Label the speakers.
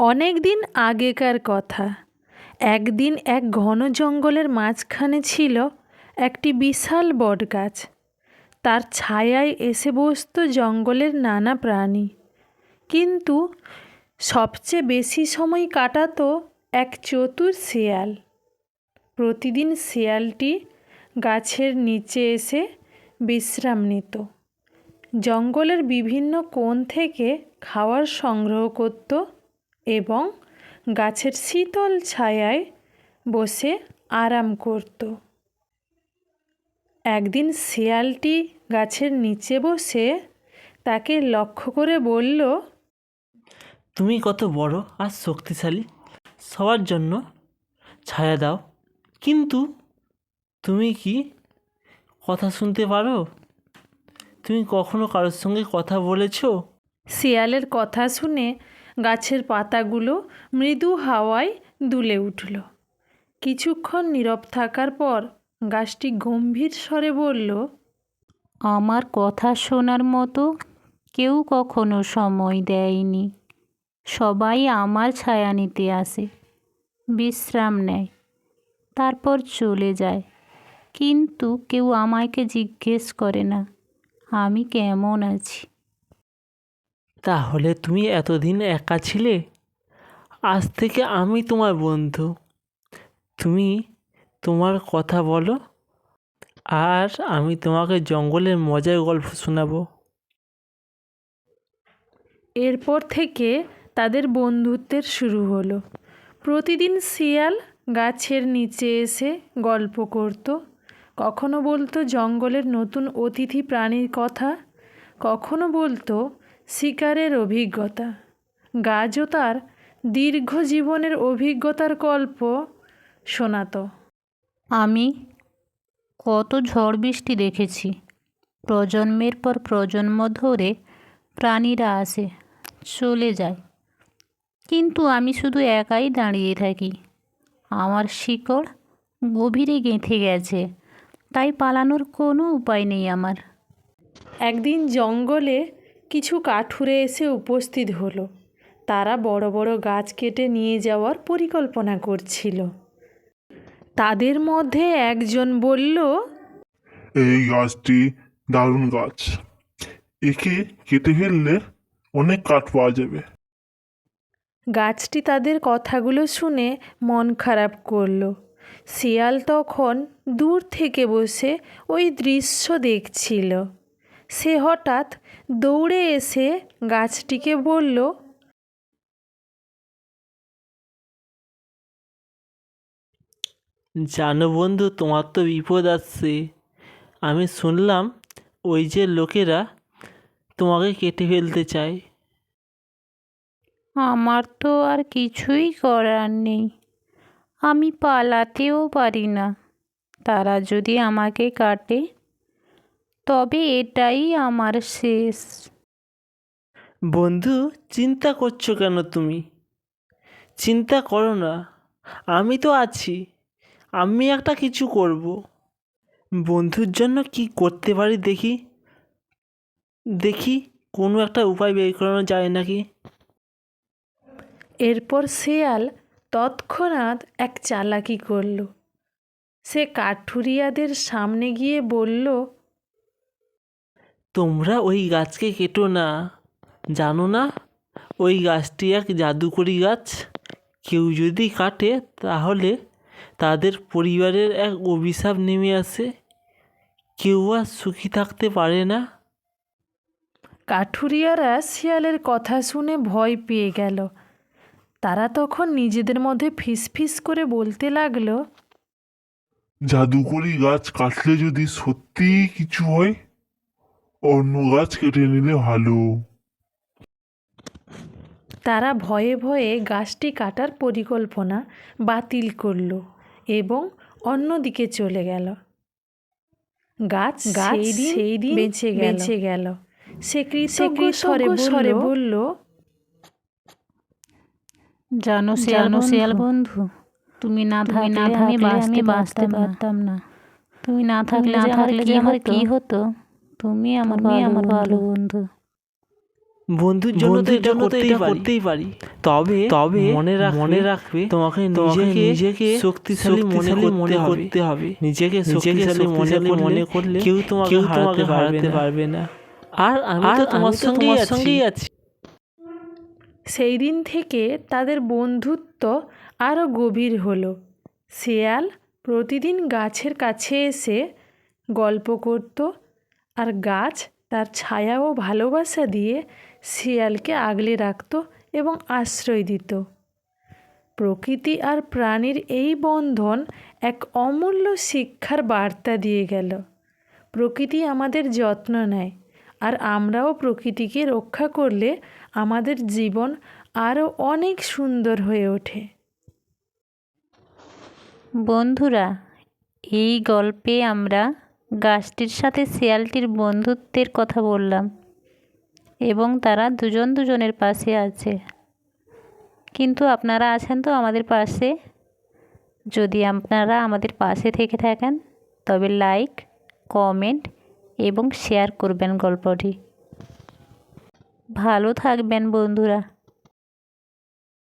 Speaker 1: অনেক দিন আগেকার কথা। একদিন এক ঘন জঙ্গলের মাঝখানে ছিল একটি বিশাল বট গাছ তার ছায়ায় এসে বসত জঙ্গলের নানা প্রাণী। কিন্তু সবচেয়ে বেশি সময় কাটাতো এক চতুর শেয়াল। প্রতিদিন শেয়ালটি গাছের নিচে এসে বিশ্রাম নিত। জঙ্গলের বিভিন্ন কোণ থেকে খাওয়ার সংগ্রহ করত এবং গাছের শীতল ছায়ায় বসে আরাম করত। একদিন শেয়ালটি গাছের নিচে বসে তাকে লক্ষ্য করে বলল
Speaker 2: তুমি কত বড় আর শক্তিশালী সবার জন্য ছায়া দাও। কিন্তু তুমি কি কথা শুনতে পারো? তুমি কখনো কারোর সঙ্গে কথা বলেছ?
Speaker 1: শিয়ালের কথা শুনে গাছের পাতাগুলো মৃদু হাওয়ায় দুলে উঠল। কিছুক্ষণ নীরব থাকার পর গাছটি গম্ভীর স্বরে বলল,
Speaker 3: আমার কথা শোনার মতো কেউ কখনো সময় দেয়নি। সবাই আমার ছায়া নিতে আসে। বিশ্রাম নেয়। তারপর চলে যায়। কিন্তু কেউ আমাকে জিজ্ঞেস করে না, আমি কেমন আছি?
Speaker 2: তাহলে তুমি এতদিন একা ছিলে? আজ থেকে আমি তোমার বন্ধু। তুমি তোমার কথা বলো, আর আমি তোমাকে জঙ্গলের মজার গল্প শোনাবো।
Speaker 1: এরপর থেকে তাদের বন্ধুত্বের শুরু হলো। প্রতিদিন শিয়াল গাছের নিচে এসে গল্প করত। কখনো বলতো জঙ্গলের নতুন অতিথি প্রাণীর কথা, কখনো বলতো শিকারের অভিজ্ঞতা। গাছও তার দীর্ঘ জীবনের অভিজ্ঞতার গল্প শোনাতো।
Speaker 3: আমি কত ঝড় বৃষ্টি দেখেছি। প্রজন্মের পর প্রজন্ম ধরে প্রাণীরা আসে চলে যায়। কিন্তু আমি শুধু একাই দাঁড়িয়ে থাকি। আমার শিকড় গভীরে গেঁথে গেছে তাই পালানোর কোনো উপায় নেই আমার।
Speaker 1: একদিন জঙ্গলে কিছু কাঠুরে এসে উপস্থিত হলো। তারা বড় বড় গাছ কেটে নিয়ে যাওয়ার পরিকল্পনা করছিল। তাদের মধ্যে একজন বলল
Speaker 4: এই গাছটি দারুণ গাছ। একে কেটে ফেললে অনেক কাঠ পাওয়া যাবে।
Speaker 1: গাছটি তাদের কথাগুলো শুনে মন খারাপ করল। শিয়াল তখন দূর থেকে বসে ওই দৃশ্য দেখছিল। সে হঠাৎ দৌড়ে এসে গাছটিকে বলল
Speaker 2: জানো বন্ধু তোমার তো বিপদ আসছে। আমি শুনলাম ওই যে লোকেরা তোমাকে কেটে ফেলতে চায়।
Speaker 3: আমার তো আর কিছুই করার নেই। আমি পালাতেও পারি না। তারা যদি আমাকে কাটে তবে এটাই আমার শেষ।
Speaker 2: বন্ধু চিন্তা করছ কেন তুমি? চিন্তা করো না আমি তো আছি আমি একটা কিছু করব। বন্ধুর জন্য কি করতে পারি দেখি? দেখি কোনো একটা উপায় বের করানো যায় নাকি?
Speaker 1: এরপর শেয়াল তৎক্ষণাৎ এক চালাকি করল। সে কাঠুরিয়াদের সামনে গিয়ে বলল
Speaker 2: তোমরা ওই গাছকে কেটো না। জানো না ওই গাছটি এক জাদুকরি গাছ। কেউ যদি কাটে তাহলে তাদের পরিবারের এক অভিশাপ নেমে আসে। কেউ আর সুখী থাকতে পারে না।
Speaker 1: কাঠুরিয়ারা শিয়ালের কথা শুনে ভয় পেয়ে গেল। তারা তখন নিজেদের মধ্যে ফিসফিস করে বলতে লাগল
Speaker 4: জাদুকরি গাছ কাটলে যদি সত্যিই কিছু হয় অন্য গাছ কেটে নিলে ভালো।
Speaker 1: তারা ভয়ে ভয়ে গাছটি কাটার পরিকল্পনা বাতিল করল এবং অন্যদিকে চলে গেল। গাছ গাছ সেই দিন বেঁচে বেঁচে গেল। সে কৃতজ্ঞ স্বরে স্বরে বলল
Speaker 3: জানো জানো শেয়াল বন্ধু তুমি না থাকলে না আমি বাঁচতে বাঁচতে পারতাম না। তুমি না থাকলে না থাকলে কি হতো? তুমি আমার আমার ভালো বন্ধু।
Speaker 2: বন্ধুর জন্য তো এটা করতেই করতেই পারি। তবে তবে মনে রাখ মনে রাখবে তোমাকে নিজেকে নিজেকে শক্তিশালী মনে মনে করতে হবে। নিজেকে শক্তিশালী মনে মনে করলে কেউ তোমাকে হারাতে পারবে পারবে না। আর আমি তো তোমার সঙ্গেই সঙ্গেই আছি।
Speaker 1: সেই দিন থেকে তাদের বন্ধুত্ব আরও গভীর হলো। শেয়াল প্রতিদিন গাছের কাছে এসে গল্প করত আর গাছ তার ছায়া ও ভালোবাসা দিয়ে শিয়ালকে আগলে রাখত এবং আশ্রয় দিত। প্রকৃতি আর প্রাণীর এই বন্ধন এক অমূল্য শিক্ষার বার্তা দিয়ে গেল। প্রকৃতি আমাদের যত্ন নেয় আর আমরাও প্রকৃতিকে রক্ষা করলে আমাদের জীবন আরও অনেক সুন্দর হয়ে ওঠে।
Speaker 3: বন্ধুরা, এই গল্পে আমরা গাছটির সাথে শিয়ালটির বন্ধুত্বের কথা বললাম এবং তারা দুজন দুজনের পাশে আছে। কিন্তু আপনারা আছেন তো আমাদের পাশে? যদি আপনারা আমাদের পাশে থেকে থাকেন, তবে লাইক, কমেন্ট এবং শেয়ার করবেন গল্পটি। ভালো থাকবেন বন্ধুরা।